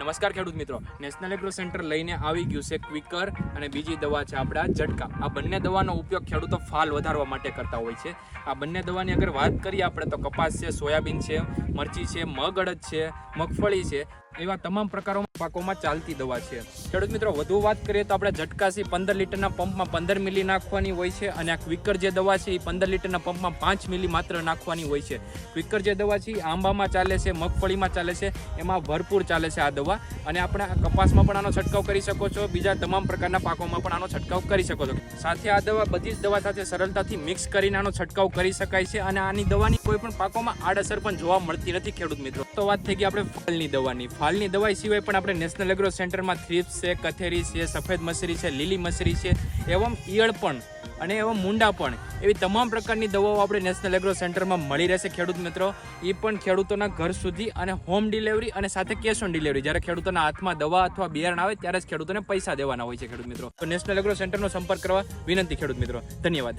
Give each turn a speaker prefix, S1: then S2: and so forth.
S1: નમસ્કાર ખેડૂત મિત્રો. નેશનલ એગ્રો સેન્ટર લઈને આવી ગયું છે ક્વિકર અને બીજી દવા છે આપણા ઝટકા આ બંને દવાનો ઉપયોગ ખેડૂતો ફાલ વધારવા માટે કરતા હોય છે. આ બંને દવાની અગર વાત કરીએ આપણે તો કપાસ છે, સોયાબીન છે, મરચી છે મગ અડદ છે, મગફળી છે. એવા તમામ પ્રકારોમાં પાકોમાં ચાલતી દવા છે. ખેડૂત મિત્રો, વધુ વાત કરીએ તો આપણે ઝટકાસી પંદર લીટરના પંપમાં પંદર મિલી નાખવાની હોય છે અને આ ક્વિકર જે દવા છે એ પંદર લીટરના પંપમાં પાંચ મિલી માત્ર નાખવાની હોય છે. ક્વિકર જે દવા છે એ આંબામાં ચાલે છે, મગફળીમાં ચાલે છે, એમાં ભરપૂર ચાલે છે આ દવા અને આપણે કપાસમાં પણ આનો છંટકાવ કરી શકો છો, બીજા તમામ પ્રકારના પાકોમાં પણ આનો છંટકાવ કરી શકો છો. સાથે આ દવા બધી જ દવા સાથે સરળતાથી મિક્સ કરીને આનો છંટકાવ કરી શકાય છે અને આની દવાની કોઈ પણ પાકોમાં આડઅસર પણ જોવા મળતી નથી ખેડૂત મિત્રો. તો વાત થઈ ગઈ આપણે ફાલની દવાની. ફાલની દવા સિવાય પણ આપણે નેશનલ એગ્રો સેન્ટરમાં થ્રીપ્સ છે, કથેરી છે, સફેદ મસરી છે, લીલી મસરી છે, એવમ ઈયળ પણ અને એવા મુંડા પણ એવી તમામ પ્રકારની દવાઓ આપણે નેશનલ એગ્રો સેન્ટરમાં મળી રહેશે ખેડૂત મિત્રો. એ પણ ખેડૂતોના ઘર સુધી અને હોમ ડિલિવરી અને સાથે કેશ ઓન ડિલિવરી જ્યારે ખેડૂતોના હાથમાં દવા અથવા બિયારણ આવે ત્યારે જ ખેડૂતોને પૈસા દેવાના હોય છે ખેડૂત મિત્રો. તો નેશનલ એગ્રો સેન્ટરનો સંપર્ક કરવા વિનંતી ખેડૂત મિત્રો. ધન્યવાદ.